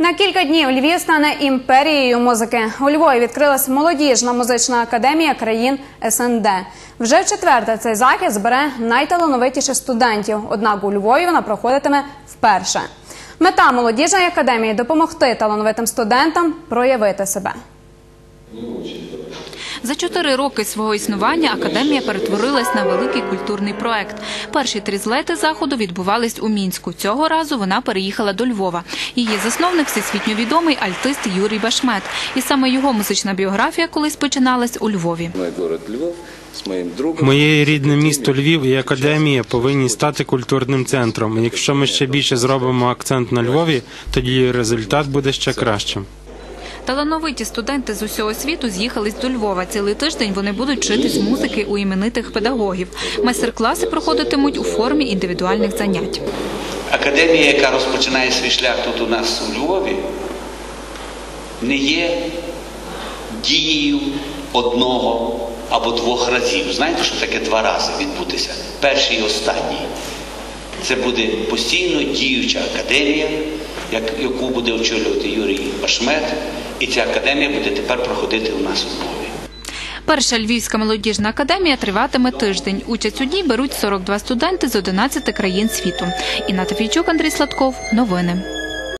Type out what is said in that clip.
На кілька днів Львів стане імперією музики. У Львові відкрилась молодіжна музична академія країн СНД. Вже в четверте цей захід збере найталановитіших студентів. Однак у Львові вона проходитиме вперше. Мета молодіжної академії допомогти талановитим студентам проявити себе. За чотири роки свого існування академія перетворилась на великий культурний проект. Перші три злети заходу відбувались у мінську. Цього разу вона переїхала до Львова. Її засновник всесвітньо відомий альтист Юрій Башмет. І саме його музична біографія колись починалась у Львові. Мой город Львов с моим другом. Моє рідне місто Львів і академія повинні стати культурним центром. Якщо ми ще більше зробимо акцент на Львові, тоді результат буде ще кращим. Талановиті студенти з усього світу з'їхались до Львова. Цілий тиждень вони будуть вчитись музики у іменитих педагогів. Майстер-класи проходитимуть у формі індивідуальних занять. Академія, яка розпочинає свій шлях тут у нас у Львові, не є дією одного або двох разів. Знаєте, що таке два рази відбутися? Перший і останній. Це буде постійно діюча академія, яку буде очолювати Юрій Башмет, і ця академія буде тепер проходити у нас у Львові. Перша Львівська молодіжна академія триватиме тиждень. Участь у ній беруть 42 студенти з 11 країн світу. Інна Тафійчук, Андрій Сладков. Новини.